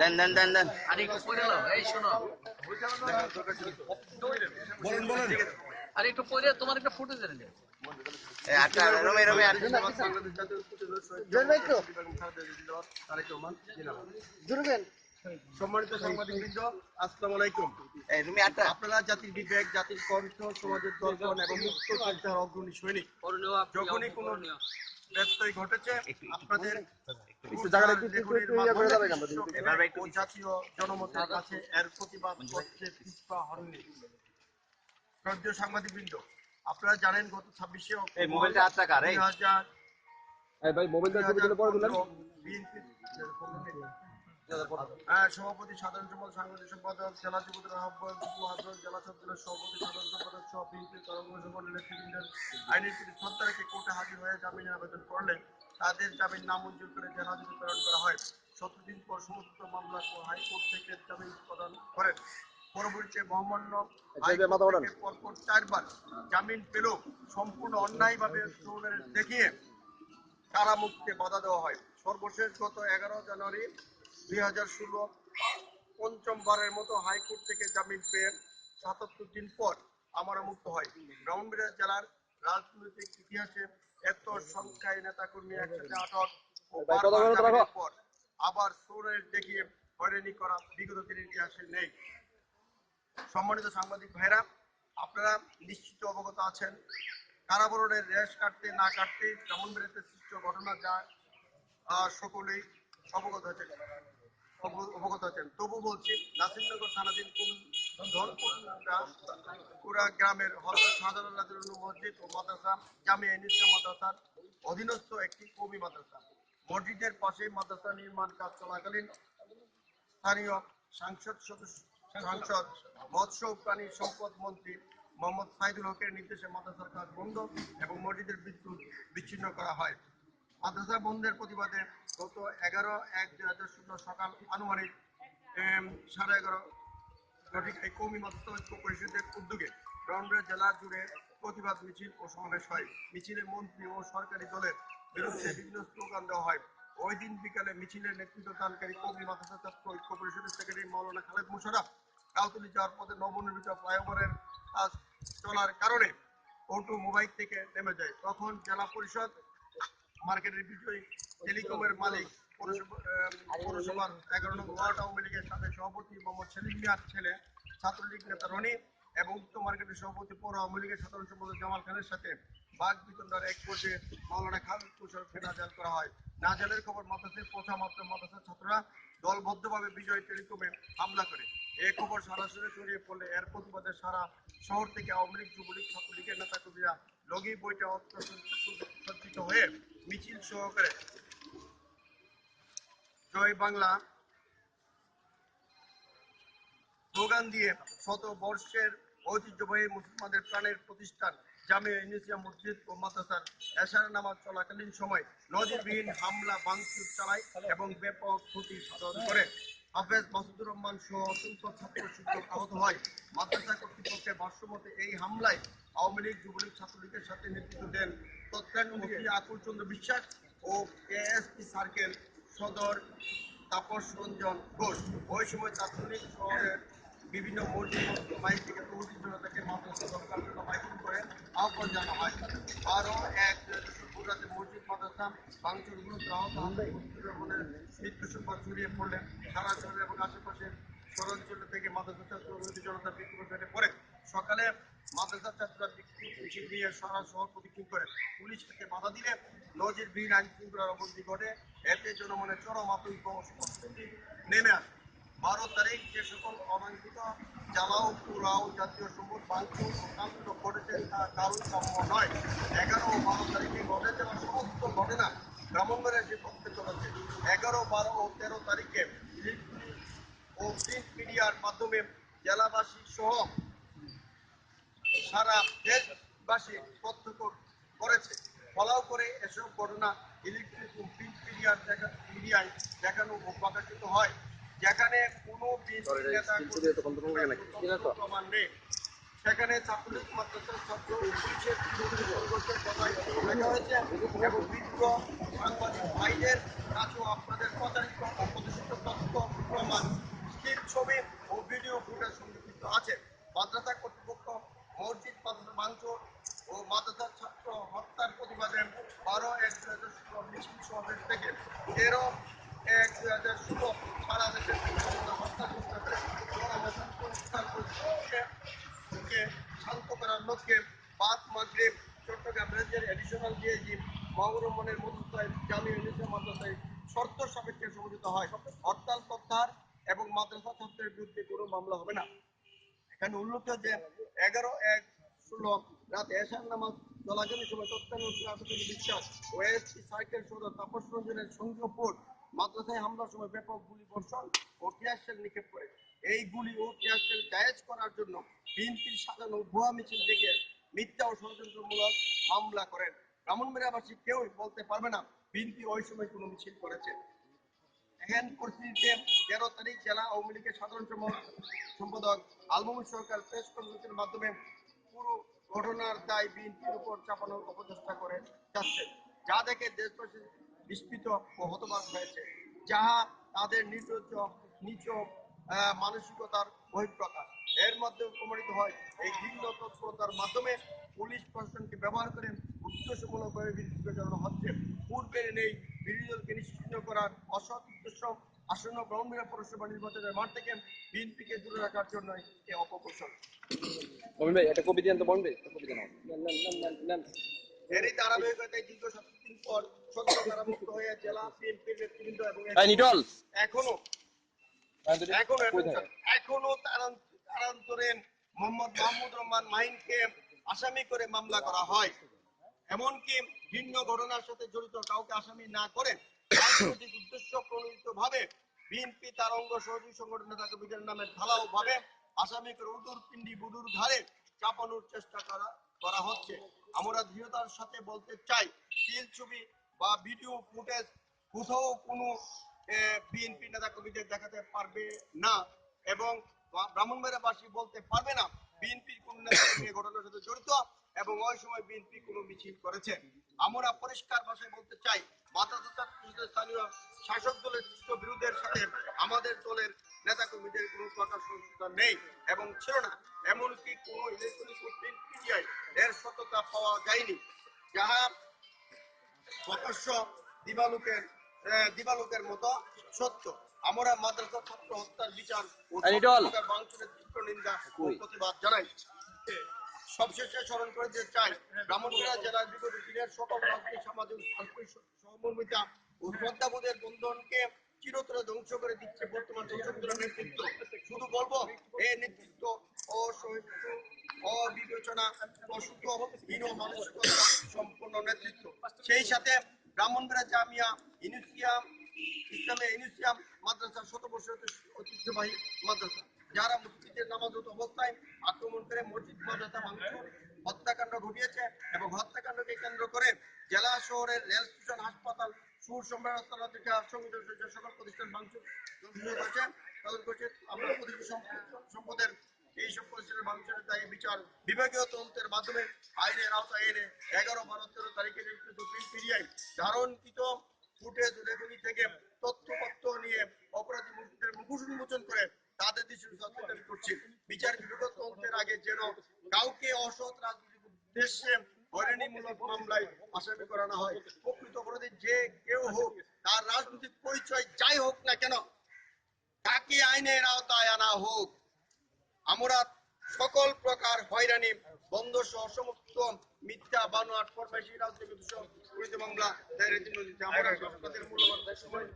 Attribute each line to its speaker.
Speaker 1: দেন দেন দেন দেন।
Speaker 2: আর একটু নাও এই শোনো।
Speaker 3: বলেন বলেন।
Speaker 2: আর একটু পরে তোমার একটা
Speaker 1: আটটা রমে রমে
Speaker 3: তারেক রহমান। সম্মানিত সাংবাদিকবৃন্দ আসসালামু আলাইকুম।
Speaker 1: আটটা
Speaker 3: আপনারা জাতির বিবেক জাতির কণ্ঠ সমাজের দর্পণ এবং মুক্ত চিন্তার অগ্রণী সৈনিক। যখনই কোনো ব্যত্যয় ঘটেছে আপনাদের জনমতের কাছে এর প্রতিবাদ করতে পিছপা হননি আপনারা জানেন গত ছাব্বিশে বিএনপি হ্যাঁ, সভাপতি সাধারণ সম্পাদক সাংগঠনিক সম্পাদক জেলা আহ্বায়ক জেলা ছাত্রদলের সভাপতি সাধারণ সম্পাদক সহ বিএনপি তরঙ্গ সংগঠনের নেতৃবৃন্দের আইনের প্রতি শ্রদ্ধা রেখে কোর্টে হাজির হয়ে জামিনের আবেদন করলে তাদের জামিন নামঞ্জুর করে জেল হাজতে প্রেরণ করা হয়। সতেরো দিন পর সমস্ত মামলা হাইকোর্ট থেকে জামিন প্রদান করেন। পরবর্তীতে মহামান্য
Speaker 4: যে মাথা ওঠান।
Speaker 3: হাইকোর্ট থেকে পরপর চারবার জামিন পেলেও সম্পূর্ণ অন্যায়ভাবে তরুণের দেখিয়ে কারামুক্তে বাধা দেওয়া হয়। সর্বশেষ গত এগারো জানুয়ারি দুই হাজার ষোলো পঞ্চমবারের মতো হাইকোর্ট থেকে জামিন পেয়ে সাতাত্তর দিন পর আমরা মুক্ত হয়। ব্রাহ্মণবাড়িয়া জেলার রাজনৈতিক ইতিহাসে এত সংখ্যায় নেতাকর্মী একসাথে আটক ও বারবার পর আবার সোরের দেখিয়ে হয়রানি করা বিগত দিনের ইতিহাসে নেই। সম্মানিত সাংবাদিক ভাইরা আপনারা নিশ্চিত অবগত আছেন কারাবরণের রেশ কাটতে না কাটতে ব্রাহ্মণবাড়িয়াতে সৃষ্ট ঘটনা যা আহ, সকলেই অবগত অব- অবগত আছেন। তবু বলছি নাসিরনগর থানাধীন পুরা গ্রামের শাহজালাল মসজিদ ও মাদ্রাসা, জামিয়া ইসলাম মাদ্রাসার অধীনস্থ একটি কবি মাদ্রাসা। মসজিদের পাশে মাদ্রাসা নির্মাণ কাজ চলাকালীন স্থানীয় সাংসদ সদস্য, সাংসদ, মৎস্য প্রাণী সম্পদ মন্ত্রী মোহাম্মদ সাইদুল হকের নির্দেশে মাদ্রাসার কাজ বন্ধ এবং মসজিদের বিদ্যুৎ বিচ্ছিন্ন করা হয়। মাদ্রাসা বন্ধের প্রতিবাদে গত এগারো এক দুই হাজার ষোলো সকাল আনুমানিক সাড়ে এগারো এই কৌমি মাদ্রাসা ঐক্য পরিষদের উদ্যোগে ব্রাহ্মণবাড়িয়া জেলা জুড়ে প্রতিবাদ মিছিল ও সমাবেশ হয়। মিছিলে মন্ত্রী ও সরকারি দলের বিরুদ্ধে বিভিন্ন স্লোগান দেওয়া হয়। ওই দিন বিকালে মিছিলের নেতৃত্ব দানকারী কৌমি মাদ্রাসা ছাত্র ঐক্য পরিষদের সেক্রেটারি মৌলানা খালেদ মুশারফ কাউতুলি যাওয়ার পথে নবনির্মিত ফ্লাইওভারের কাজ চলার কারণে অটো মোবাইল থেকে নেমে যায়। তখন জেলা পরিষদ মার্কেটের বিজয়ী টেলিকমের মালিক পৌরসভার এগারো নং ওয়ার্ড আওয়ামী লীগের সাথে সভাপতি মোহাম্মদ সেলিম মিয়ার ছেলে, ছাত্রলীগ নেতা রনি এবং উক্ত মার্কেটের সভাপতি পৌর আওয়ামী লীগের সাধারণ সম্পাদক জামাল খানের সাথে বাঘ বিতন্ডার এক পর্যায়ে মাওলানা খালেদ তুষারকে নাজাল করা হয়। নাজালের খবর মাদ্রাসায় পৌঁছা মাত্র মাদ্রাসার ছাত্ররা দলবদ্ধভাবে বিজয় টেলিকমে হামলা করে। এই খবর সরাসরি ছড়িয়ে পড়লে এর প্রতিবাদে সারা শহর থেকে আওয়ামী লীগ, যুবলীগ, ছাত্রলীগের নেতাকর্মীরা লগি বইটা সজ্জিত হয়ে মিছিল সহকারে। জয় বাংলা। স্লোগান দিয়ে শত বর্ষের ঐতিহ্যবাহী মুসলমানদের প্রাণের প্রতিষ্ঠান জামিয়া ইউনিসিয়া মসজিদ ও মাদ্রাসার এশার নামাজ চলাকালীন সময় নজিরবিহীন হামলা, ভাঙচুর চালায় এবং ব্যাপক ক্ষতি সাধন করে। হাফেজ মাসুদুর রহমান সহ অসংখ্য ছাত্র শিক্ষক আহত হয়। মাদ্রাসা কর্তৃপক্ষের ভাষ্যমতে এই হামলায় আওয়ামী লীগ যুবলীগ ছাত্রলীগের সাথে নেতৃত্ব দেন তৎকালীন আকুল চন্দ্র বিশ্বাস ও এএসপি সার্কেল সদর তাপস রঞ্জন ঘোষ। ওই সময় ছাত্রলীগ শহরের বিভিন্ন মসজিদ থেকে মাদ্রাসা করে, আহ্বান জানানো হয়। আরও এক মসজিদ মাদ্রাসা ভাঙচুর গুরুত্ব আহত রহমানের মৃত্যু সংবাদ ছড়িয়ে পড়লে সারা শহরে এবং আশেপাশের শহরাঞ্চল থেকে মাদ্রাসা ছাত্র জনতা বিক্ষোভ ফেটে পড়ে। সকালে মাদ্রাসা ছাত্ররা মিছিল নিয়ে সারা শহর করে। পুলিশ তাকে বাধা দিলে নজির বিহীন আইন শৃঙ্খলার অবনতি ঘটে। এতে জনমনে চরম আতঙ্ক নেমে আসে বারো তারিখ যে সকল অবাঞ্ছিত জ্বালাও পুরাও জাতীয় সম্পদ ভাঙচুর ও কাণ্ড ঘটেছে তা কারণ কাম্য নয়। এগারো বারো তারিখে ঘটে যাওয়া সমস্ত ঘটনা ব্রাহ্মণবাড়িয়া যে প্রত্যক্ষ হচ্ছে এগারো, বারো ও তেরো তারিখে ও প্রিন্ট মিডিয়ার মাধ্যমে জেলাবাসী সহ সারা দেশবাসী প্রত্যক্ষ করেছে। ফলাও করে এসব ঘটনা ইলেকট্রিক ও প্রিন্ট মিডিয়ার দেখা মিডিয়ায় দেখানো ও প্রকাশিত হয়। যেখানে কোনো সেখানে সাংবাদিক ভাইদের কাছেও আপনাদের প্রচারিত প্রমাণ স্টিল ছবি ও ভিডিও ফুটেজ সংরক্ষিত আছে। মাদ্রাসা কর্তৃপক্ষ মসজিদ ভাঙচুর ও মাদ্রাসার ছাত্র হত্যার প্রতিবাদে বারো এক দু হাজার মিছিল সমাবেশ থেকে তেরো হত্যা চেষ্টা করে জনমতকে উত্থান করছে কে শান্ত করার লক্ষ্যে বাদ মাগরিব চট্টগ্রাম রেঞ্জের এডিশনাল ডিআইজি মাহবুর মধ্যস্থায় জামিয়া ইউনিসেফ মাদ্রাসায় শর্ত সাপেক্ষে সমঝোত হরতাল প্রত্যাহার এবং মাদ্রাসা ছাত্রের বিরুদ্ধে কোনো মামলা হবে না এখানে উল্লেখ যে এগারো এক ষোলো রাত এশার নামাজ চলাকালীন বিশ্বাস ওএসপি সাইকেল সদর তাপস রঞ্জনের সঙ্গীয় মাদ্রাসায় হামলার সময় ব্যাপক গুলি বর্ষণ ও টিয়ারশেল নিক্ষেপ করে। এই গুলি ও টিয়ারশেল জায়েজ করার জন্য বিএনপির সাজানো ভুয়া মিছিল থেকে মিথ্যা ও ষড়যন্ত্রমূলক মামলা করেন। ব্রাহ্মণবাড়িয়াবাসী কেউই বলতে পারবে না, বিএনপি ওই সময় কোনো মিছিল করেছে। এহেন পরিস্থিতিতে তেরো তারিখ জেলা আওয়ামী লীগের সাধারণ সম্পাদক আলমুল সরকার প্রেস কনফারেন্সের মাধ্যমে পুরো ঘটনার দায় বিএনপির উপর চাপানোর অপচেষ্টা করে যাচ্ছে যা দেখে দেশবাসী বিস্মিত ও হতবাক হয়েছে যাহা তাদের নির্লজ্জ নিচ মানসিকতার বহিঃপ্রকাশ। এর মাধ্যমে প্রমাণিত হয় এই ঘৃণ্য তৎপরতার মাধ্যমে পুলিশ প্রশাসনকে ব্যবহার করে উদ্দেশ্যমূলকভাবে বিরোধী চালানো হচ্ছে। পূর্বের নেই বিরোধী দলকে নিশ্চিহ্ন করার অসৎ উদ্দেশ্য আসন্ন ব্রহ্মীরা পৌরসভা নির্বাচনের মাঠ থেকে বিএনপিকে দূরে রাখার জন্য এই অপকৌশল।
Speaker 4: মোমিন ভাই একটা কবিতা একটা কবিতা নাও নেন নেন নেন নেন নেন
Speaker 3: এরই ধারাবাহিকতায় দীর্ঘ সাতাশ পর সত্য কারামুক্ত হয়ে জেলা বিএনপির নেতৃবৃন্দ এবং
Speaker 4: নিটল।
Speaker 3: এখনও এখনও এখনও তারান- মোহাম্মদ মাহমুদ রহমান মাহিনকে আসামি করে মামলা করা হয়। এমনকি ভিন্ন ঘটনার সাথে জড়িত কাউকে আসামি না করে রাজনৈতিক উদ্দেশ্য প্রণোদিত ভাবে বিএনপি তার অঙ্গ সহযোগী সংগঠন নেতা কবিদের নামে ঢালাও ভাবে আসামি করে উদুর পিন্ডি বুদুর ঘাড়ে চাপানোর চেষ্টা করা করা হচ্ছে। আমরা দৃঢ়তার সাথে বলতে চাই স্টিল ছবি বা ভিডিও ফুটেজ কোথাও কোনো বিএনপি নেতা কবিদের দেখাতে পারবে না এবং ব্রাহ্মণবাড়িয়াবাসী বলতে পারবে না বিএনপির কোন নেতা ঘটনার সাথে জড়িত এবং ওই সময় বিএনপি কোনো মিছিল করেছে। আমরা পরিষ্কার ভাষায় বলতে চাই ছাত্রদের স্থানীয় শাসক দলের বিরোধের সাথে আমাদের দলের নেতা কর্মীদের কোনো প্রকার সংযুক্ত নেই এবং ছিল না। এমনকি কোনো ইলেকট্রনিক ও প্রিন্ট এর সততা পাওয়া যায়নি। যাহা প্রকাশ্য দিবালুকের দিবালুকের মতো সত্য। আমরা মাদ্রাসা ছাত্র হত্যার বিচার ও তীব্র নিন্দা ও প্রতিবাদ জানাই। সবশেষে স্মরণ করে দিতে চাই ব্রাহ্মণবাড়িয়া জেলার বিগত দিনের সকল রাজনৈতিক সামাজিক সহমর্মিতা ও শ্রদ্ধাবোধের বন্ধনকে চিরতরে ধ্বংস করে দিচ্ছে বর্তমান সংসদের নেতৃত্ব। শুধু বলব এই নেতৃত্ব অসহিষ্ণু, অবিবেচনা অসুখ হীন মানসিকতা সম্পন্ন নেতৃত্ব। সেই সাথে ব্রাহ্মণবাড়িয়া জামিয়া ইউনিসিয়াম, ইসলামে ইউনিসিয়াম মাদ্রাসা শত বছর ঐতিহ্যবাহী মাদ্রাসা, যারা মসজিদের নামাজরত অবস্থায় আক্রমণ করে মসজিদ মাদ্রাসা ভাঙচুর, হত্যাকাণ্ড ঘটিয়েছে এবং হত্যাকাণ্ডকে কেন্দ্র করে জেলা শহরের রেল স্টেশন হাসপাতাল সুর সম্রাট থেকে সহ সকল প্রতিষ্ঠান ভাঙচুর, ধ্বংস তাদের করছে আমরা সম্পদের এই সব পরিস্থিতির মানুষের দায়ী বিচার বিভাগীয় তন্ত্রের মাধ্যমে আইনের আওতায় এনে এগারো বারো তেরো তারিখে পিডিআই ধারণকৃত ফুটেজ রেকর্ডিং থেকে তথ্যপত্র নিয়ে অপরাধী মুক্তিদের মুখোশ উন্মোচন করে তাদের দৃষ্টি সচেতন করছি। বিচার বিভাগীয় তন্ত্রের আগে যেন কাউকে অসৎ রাজনৈতিক উদ্দেশ্যে হয়রানিমূলক মামলায় আসামি করানো হয়। প্রকৃত অপরাধী যে কেউ হোক, তার রাজনৈতিক পরিচয় যাই হোক না কেন, তাকে আইনের আওতায় আনা হোক। আমরা সকল প্রকার হয়রানি, বন্ধ সহ সমস্ত মিথ্যা, বানোয়াট, ফরমাইশি উদ্দেশ্য মামলা আমরা মূল্যবান সময়